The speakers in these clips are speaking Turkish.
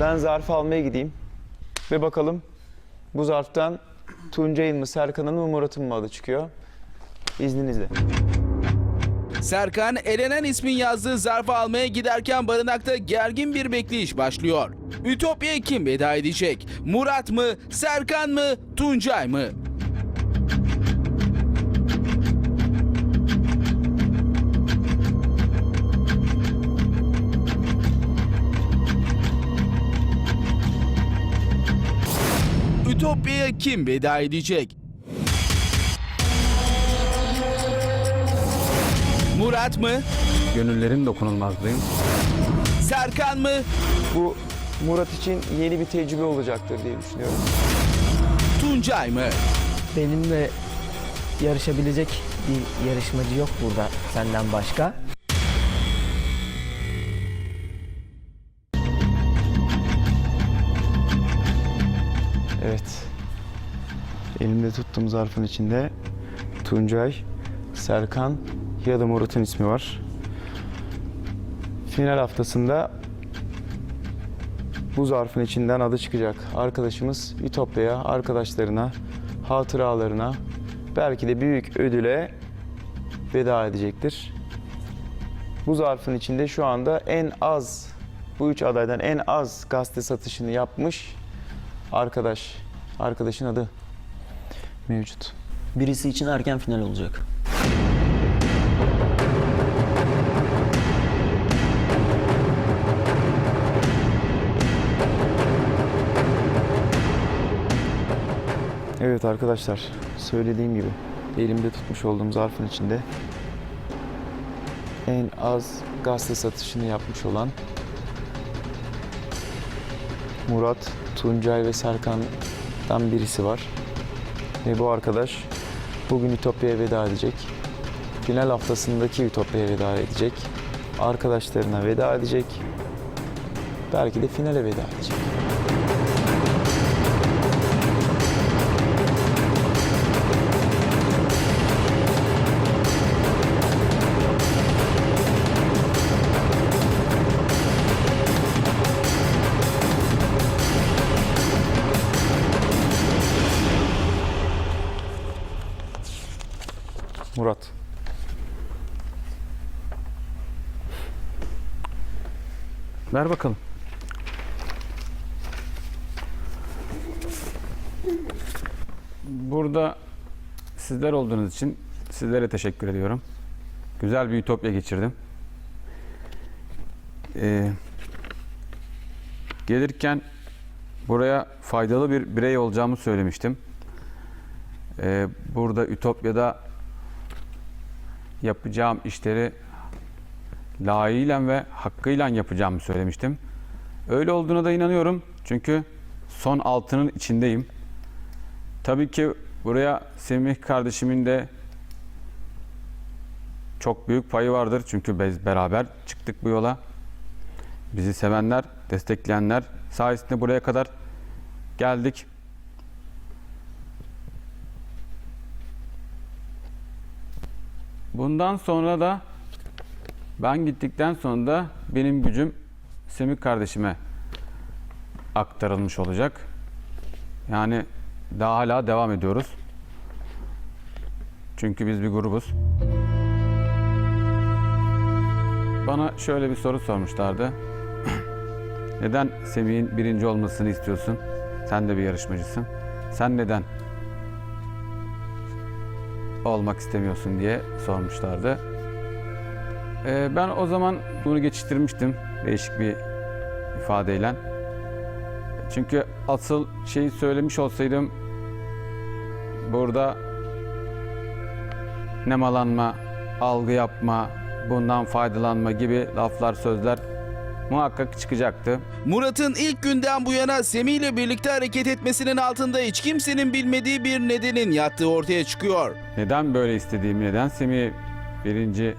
Ben zarfı almaya gideyim. Ve bakalım bu zarftan Tuncay'ın mı, Serkan'ın mı, Murat'ın mı adı çıkıyor. İzninizle. Serkan elenen ismin yazdığı zarfı almaya giderken barınakta gergin bir bekleyiş başlıyor. Ütopya'ya kim veda edecek? Murat mı, Serkan mı, Tuncay mı? Ütopya'ya kim veda edecek? Murat mı? Gönüllerin dokunulmazlığıyım. Serkan mı? Bu Murat için yeni bir tecrübe olacaktır diye düşünüyorum. Tuncay mı? Benimle yarışabilecek bir yarışmacı yok burada senden başka. Evet. Elimde tuttuğum zarfın içinde Tuncay, Serkan ya da Murat'ın ismi var. Final haftasında bu zarfın içinden adı çıkacak. Arkadaşımız Ütopya'ya, arkadaşlarına, hatıralarına, belki de büyük ödüle veda edecektir. Bu zarfın içinde şu anda en az, bu üç adaydan en az gazete satışını yapmış arkadaş, arkadaşın adı mevcut. Birisi için erken final olacak. Evet arkadaşlar, söylediğim gibi elimde tutmuş olduğum zarfın içinde en az gazete satışını yapmış olan Murat, Tuncay ve Serkan'dan birisi var. Ve bu arkadaş bugün Ütopya'ya veda edecek. Final haftasındaki Ütopya'ya veda edecek. Arkadaşlarına veda edecek. Belki de finale veda edecek. Ver bakalım. Burada sizler olduğunuz için sizlere teşekkür ediyorum. Güzel bir ütopya geçirdim. Ee, gelirken buraya faydalı bir birey olacağımı söylemiştim. Ee, burada Ütopya'da yapacağım işleri layığıyla ve hakkıyla yapacağımı söylemiştim. Öyle olduğuna da inanıyorum. Çünkü son altının içindeyim. Tabii ki buraya Semih kardeşimin de çok büyük payı vardır. Çünkü biz beraber çıktık bu yola. Bizi sevenler, destekleyenler sayesinde buraya kadar geldik. Bundan sonra da ben gittikten sonra da benim gücüm Semih kardeşime aktarılmış olacak. Yani daha hala devam ediyoruz. Çünkü biz bir grubuz. Bana şöyle bir soru sormuşlardı. neden Semih'in birinci olmasını istiyorsun? Sen de bir yarışmacısın. Sen neden olmak istemiyorsun diye sormuşlardı. Ee, ben o zaman bunu geçiştirmiştim değişik bir ifadeyle. Çünkü asıl şeyi söylemiş olsaydım burada nemalanma, algı yapma, bundan faydalanma gibi laflar, sözler muhakkak çıkacaktı. Murat'ın ilk günden bu yana Semih ile birlikte hareket etmesinin altında hiç kimsenin bilmediği bir nedenin yattığı ortaya çıkıyor. Neden böyle istediğimi, neden Semih birinci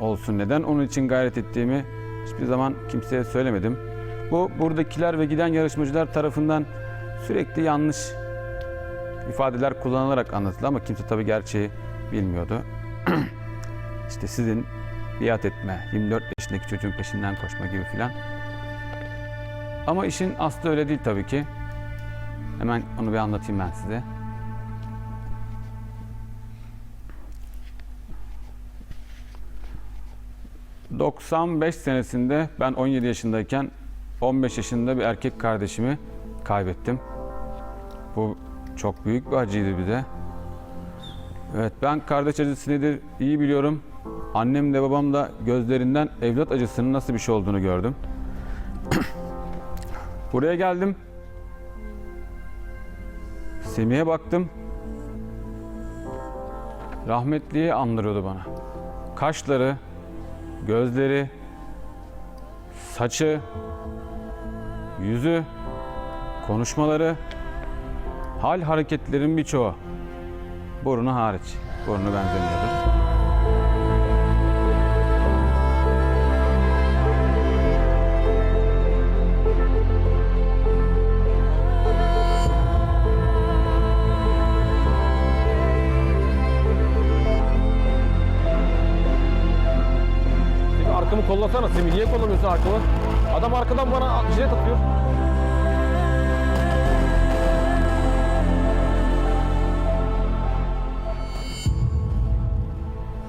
olsun, neden onun için gayret ettiğimi hiçbir zaman kimseye söylemedim. Bu buradakiler ve giden yarışmacılar tarafından sürekli yanlış ifadeler kullanılarak anlatıldı ama kimse tabii gerçeği bilmiyordu. işte sizin biat etme, 24 yaşındaki çocuğun peşinden koşma gibi filan. Ama işin aslı öyle değil tabii ki. Hemen onu bir anlatayım ben size. ...95 senesinde ben 17 yaşındayken 15 yaşında bir erkek kardeşimi kaybettim. Bu çok büyük bir acıydı bir de. Evet ben kardeş acısı nedir iyi biliyorum. Annem de babam da gözlerinden evlat acısının nasıl bir şey olduğunu gördüm. Buraya geldim. Semih'e baktım. Rahmetliyi andırıyordu bana. Kaşları, gözleri, saçı, yüzü, konuşmaları, hal hareketlerin birçoğu. Burnu hariç. Burnu benzemiyordu. Kollasana Semih. Niye kollamıyorsun arkamı? Adam arkadan bana jilet atıyor.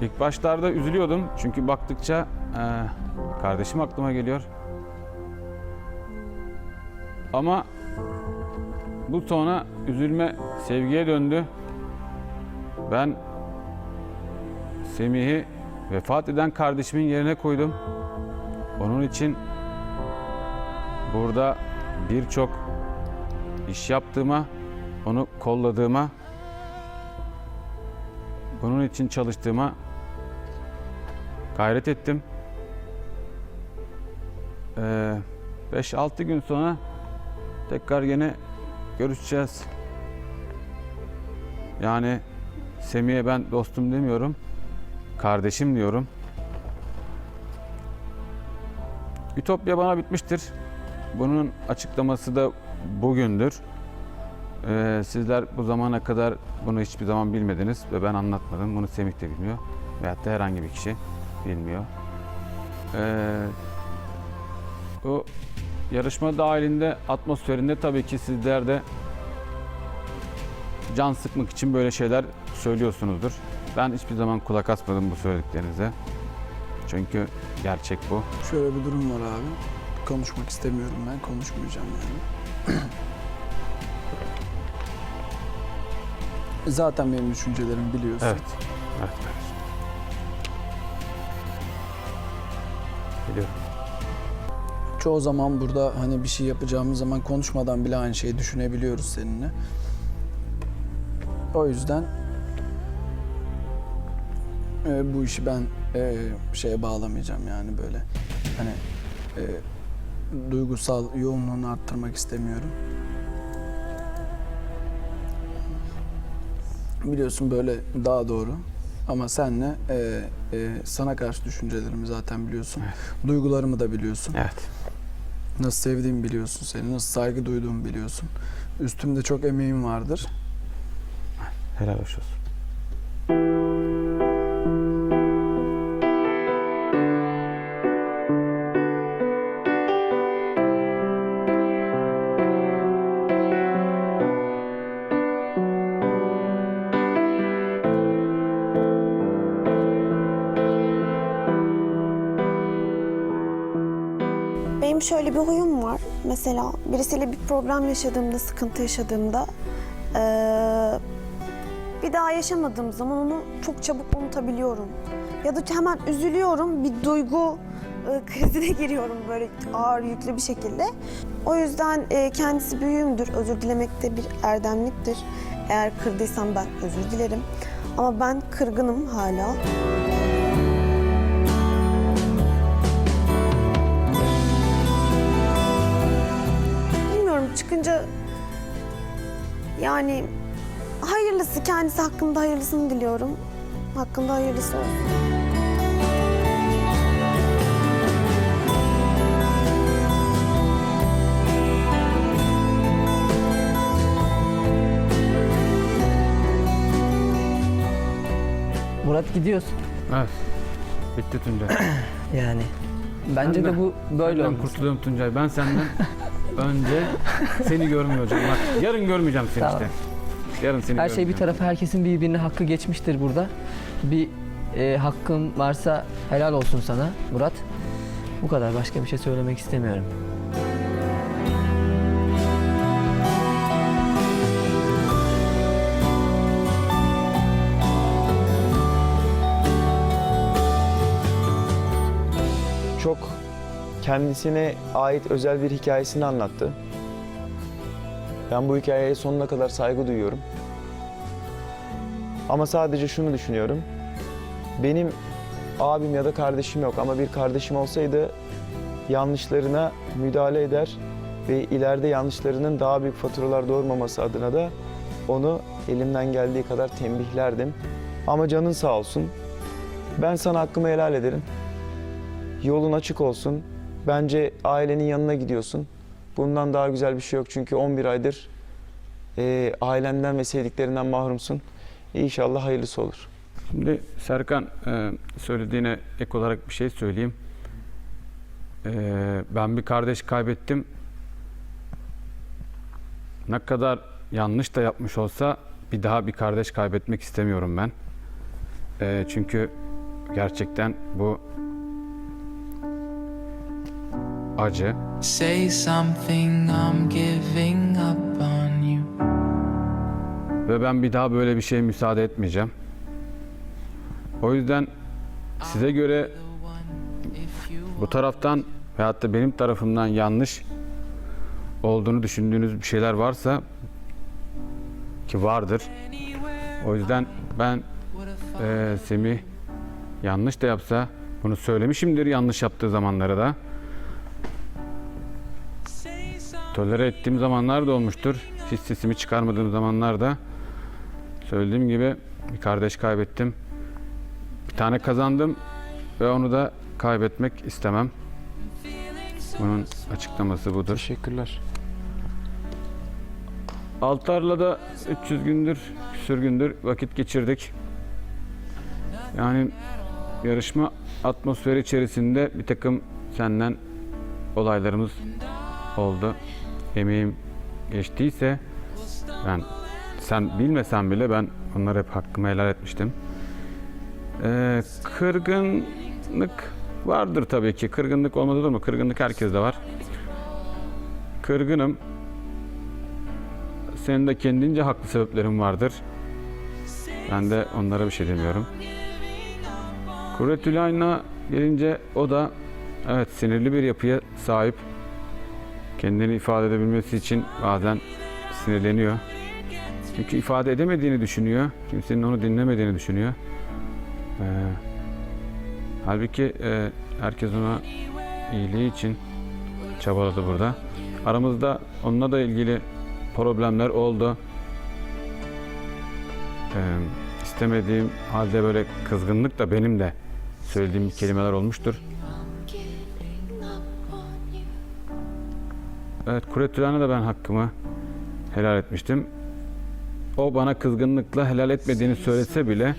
İlk başlarda üzülüyordum çünkü baktıkça eee, kardeşim aklıma geliyor. Ama bu sonra üzülme sevgiye döndü. Ben Semih'i vefat eden kardeşimin yerine koydum. Onun için burada birçok iş yaptığıma, onu kolladığıma, bunun için çalıştığıma gayret ettim. Ee, 5-6 gün sonra tekrar yine görüşeceğiz. Yani Semih'e ben dostum demiyorum, kardeşim diyorum. Ütopya bana bitmiştir. Bunun açıklaması da bugündür. Ee, sizler bu zamana kadar bunu hiçbir zaman bilmediniz ve ben anlatmadım. Bunu Semih de bilmiyor. Veyahut da herhangi bir kişi bilmiyor. Ee, bu yarışma dahilinde atmosferinde tabii ki sizler de can sıkmak için böyle şeyler söylüyorsunuzdur. Ben hiçbir zaman kulak asmadım bu söylediklerinize. Çünkü gerçek bu. Şöyle bir durum var abi. Konuşmak istemiyorum ben, konuşmayacağım yani. Zaten benim düşüncelerimi biliyorsun. Evet. Evet. evet. Biliyorum. Çoğu zaman burada hani bir şey yapacağımız zaman konuşmadan bile aynı şeyi düşünebiliyoruz seninle. O yüzden e, bu işi ben e, şeye bağlamayacağım yani böyle hani e, duygusal yoğunluğunu arttırmak istemiyorum. Biliyorsun böyle daha doğru. Ama senle e, e, sana karşı düşüncelerimi zaten biliyorsun. Duygularımı da biliyorsun. Evet. Nasıl sevdiğimi biliyorsun seni, nasıl saygı duyduğumu biliyorsun. Üstümde çok emeğim vardır. Helal olsun. Şöyle bir huyum var. Mesela birisiyle bir problem yaşadığımda, sıkıntı yaşadığımda eee, bir daha yaşamadığım zaman onu çok çabuk unutabiliyorum. Ya da hemen üzülüyorum, bir duygu e, krizine giriyorum böyle ağır yüklü bir şekilde. O yüzden e, kendisi büyüğümdür, özür dilemek de bir erdemliktir. Eğer kırdıysam ben özür dilerim. Ama ben kırgınım hala. Yani hayırlısı kendisi hakkında hayırlısını diliyorum. Hakkında hayırlısı olsun. Murat gidiyorsun. Evet. Bitti Tuncay. Yani. Bence de Senden- bu böyle olması. kurtuluyorum Tuncay. Ben senden önce seni hocam. Bak yarın görmeyeceğim seni Tamam. işte. Yarın seni Her şey bir görmeyeceğim. tarafa herkesin birbirine hakkı geçmiştir burada. Bir e, hakkın varsa helal olsun sana Murat. Bu kadar başka bir şey söylemek istemiyorum. Kendisine ait özel bir hikayesini anlattı. Ben bu hikayeye sonuna kadar saygı duyuyorum. Ama sadece şunu düşünüyorum. Benim abim ya da kardeşim yok ama bir kardeşim olsaydı yanlışlarına müdahale eder ve ileride yanlışlarının daha büyük faturalar doğurmaması adına da onu elimden geldiği kadar tembihlerdim. Ama canın sağ olsun. Ben sana hakkımı helal ederim. Yolun açık olsun. Bence ailenin yanına gidiyorsun. Bundan daha güzel bir şey yok çünkü 11 aydır eee, ailenden ve sevdiklerinden mahrumsun. İnşallah hayırlısı olur. Şimdi Serkan e, söylediğine ek olarak bir şey söyleyeyim. E, ben bir kardeş kaybettim. Ne kadar yanlış da yapmış olsa bir daha bir kardeş kaybetmek istemiyorum ben. E, çünkü gerçekten bu acı. Say something, I'm giving up on you. Ve ben bir daha böyle bir şeye müsaade etmeyeceğim. O yüzden size göre bu taraftan veyahut da benim tarafımdan yanlış olduğunu düşündüğünüz bir şeyler varsa ki vardır. O yüzden ben eee Semih yanlış da yapsa bunu söylemişimdir yanlış yaptığı zamanlara da. Tolere ettiğim zamanlar da olmuştur. Hiç sesimi çıkarmadığım zamanlarda söylediğim gibi bir kardeş kaybettim. Bir tane kazandım ve onu da kaybetmek istemem. Bunun açıklaması budur. Teşekkürler. Altar'la da 300 gündür, küsür gündür vakit geçirdik. Yani yarışma atmosferi içerisinde bir takım senden olaylarımız oldu. Emeğim geçtiyse ben sen bilmesen bile ben onları hep hakkımı helal etmiştim. Ee, kırgınlık vardır tabii ki. Kırgınlık olmaz olur mu? Kırgınlık herkeste var. Kırgınım. Senin de kendince haklı sebeplerin vardır. Ben de onlara bir şey demiyorum. Kuretülayna gelince o da evet sinirli bir yapıya sahip. Kendini ifade edebilmesi için bazen sinirleniyor. Çünkü ifade edemediğini düşünüyor. Kimsenin onu dinlemediğini düşünüyor. Ee, halbuki e, herkes ona iyiliği için çabaladı burada. Aramızda onunla da ilgili problemler oldu. Ee, istemediğim halde böyle kızgınlık da benim de söylediğim kelimeler olmuştur. Evet, Kuretülen'e de ben hakkımı helal etmiştim. O bana kızgınlıkla helal etmediğini söylese bile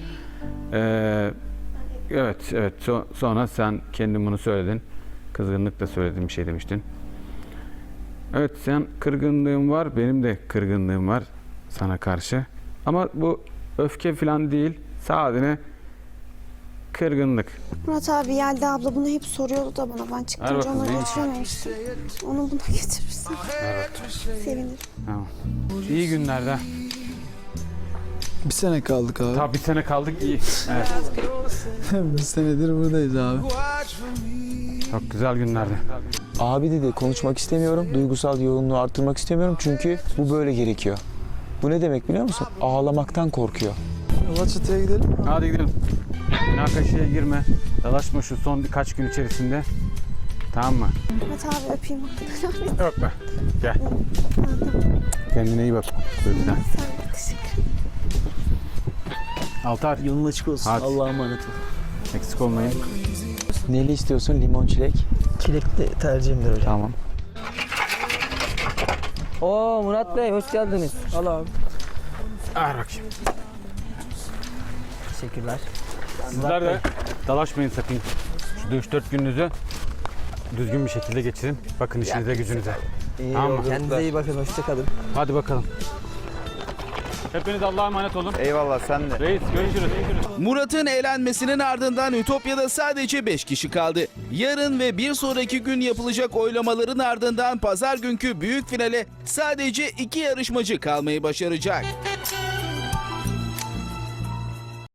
eee, evet, evet so- sonra sen kendin bunu söyledin. Kızgınlıkla söylediğin bir şey demiştin. Evet sen kırgınlığın var, benim de kırgınlığım var sana karşı. Ama bu öfke falan değil, sadece kırgınlık. Murat abi Yelda abla bunu hep soruyordu da bana. Ben bakalım, ona neymiş? getirememiştim. Onu buna getirirsen sevinirim. Tamam. İyi günlerde. Bir sene kaldık abi. Tabii bir sene kaldık iyi. Evet, bir senedir buradayız abi. çok güzel günlerde. Abi dedi konuşmak istemiyorum. Duygusal yoğunluğu artırmak istemiyorum çünkü bu böyle gerekiyor. Bu ne demek biliyor musun? Ağlamaktan korkuyor. Alaçatı'ya gidelim mi? Hadi gidelim. Münakaşaya girme. Dalaşma şu son birkaç gün içerisinde. Tamam mı? Murat abi öpeyim be. Gel. Kendine iyi bak. Lütfen. Sen de teşekkür Altar. Yolun açık olsun. Hadi. Allah'a emanet ol. Eksik olmayın. Neli istiyorsun? Limon çilek. Çilekli tercihimdir hocam. Tamam. Oo Murat Bey hoş geldiniz. Al abi. Ver bakayım. Teşekkürler. Sizler de dalaşmayın sakın. Şu 3-4 gününüzü düzgün bir şekilde geçirin. Bakın işinize gücünüze. İyi Tamam. yolculuklar. Kendinize iyi bakın. Hoşçakalın. Hadi bakalım. Hepiniz Allah'a emanet olun. Eyvallah sen de. Reis görüşürüz. Murat'ın eğlenmesinin ardından Ütopya'da sadece 5 kişi kaldı. Yarın ve bir sonraki gün yapılacak oylamaların ardından pazar günkü büyük finale sadece 2 yarışmacı kalmayı başaracak.